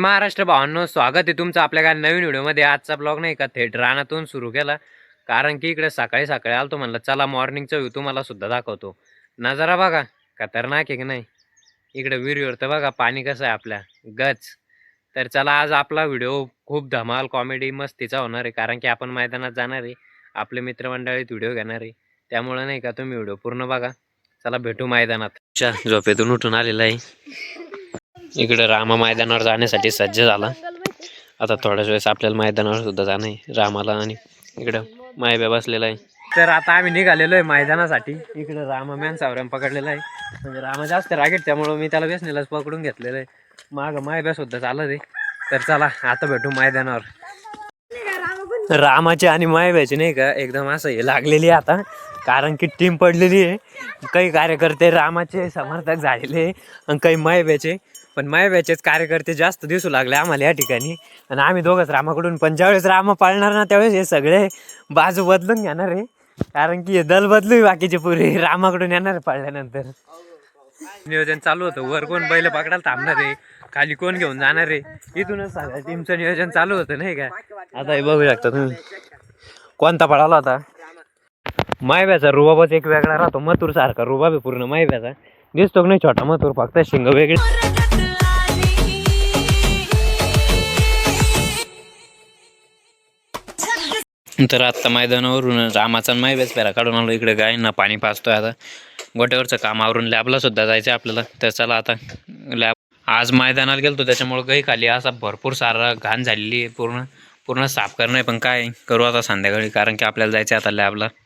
महाराष्ट्र भावांनो स्वागत आहे तुमचं आपल्या काय नवीन व्हिडिओमध्ये. आजचा ब्लॉग नाही का थेट रानातून सुरू केला. कारण की इकडे सकाळी सकाळी आलतो म्हणलं चला मॉर्निंगचा व्ह्यू तुम्हाला सुद्धा दाखवतो. नजारा बघा खतरनाक आहे की नाही? इकडे विहिरीवर तर बघा पाणी कसं आहे आपल्या. गच. तर चला आज आपला व्हिडिओ खूप धमाल कॉमेडी मस्तीचा होणार आहे. कारण की आपण मैदानात जाणार आहे. आपले मित्रमंडळीत व्हिडिओ घेणार आहे. त्यामुळे नाही का तुम्ही व्हिडिओ पूर्ण बघा. चला भेटू मैदानात. झोपेतून उठून आलेला आहे. इकडे रामा मैदानावर जाण्यासाठी सज्ज झाला. आता थोड्याच वेळेस आपल्याला मैदानावर सुद्धा जाणं आहे. रामाला आणि इकडं मायब्या बसलेला आहे. तर आता आम्ही निघालेलो आहे मैदानासाठी. इकडे रामा मॅन सावऱ्याम पकडलेला आहे. म्हणजे रामा जास्त रागेट त्यामुळं मी त्याला व्यसनेलाच पकडून घेतलेलं आहे. माग मायब्या सुद्धा चालत आहे. तर चला आता भेटू मैदानावर. रामाची आणि मायब्याची नाही का एकदम असं हे लागलेली आहे आता. कारण की टीम पडलेली आहे. काही कार्यकर्ते रामाचे समर्थक झालेले आणि काही मायब्याचे पण मायब्याचेच कार्यकर्ते जास्त दिसू लागले आम्हाला या ठिकाणी. आणि आम्ही दोघंच रामाकडून पण ज्यावेळेस रामा पाळणार ना त्यावेळेस हे सगळे बाजू बदलून घेणार आहे. कारण की हे दल बदलू बाकीचे पुरे रामाकडून येणार आहे पाळल्यानंतर. नियोजन चालू होतं. वर कोण बैल पकडायला थांबणार आहे? खाली कोण घेऊन जाणार आहे? इथूनच सगळ्या टीमचं नियोजन चालू होतं नाही का? आता हे बघू शकता तुम्ही. कोणता पळाला होता? मायब्याचा रुबाबच एक वेगळा राहतो. मथुर सारखा रुबाब आहे पूर्ण मायब्याचा दिसतो नाही छोटा मथुर? फक्त शिंग वेगळे. तर आत्ता मैदानावरून रामाचा आणि मायव्याच पेरा काढून आलो इकडे गायींना पाणी पाचतोय आता. गोट्यावरचं काम आवरून लॅबला सुद्धा जायचं आपल्याला. तर चला आता लॅब आज मैदानाला गेलतो त्याच्यामुळं गई खाली असा भरपूर सारा घाण झालेली आहे. पूर्ण पूर्ण साफ करणं आहे पण काय करू आता संध्याकाळी कारण की आपल्याला जायचं आहे आता लॅबला.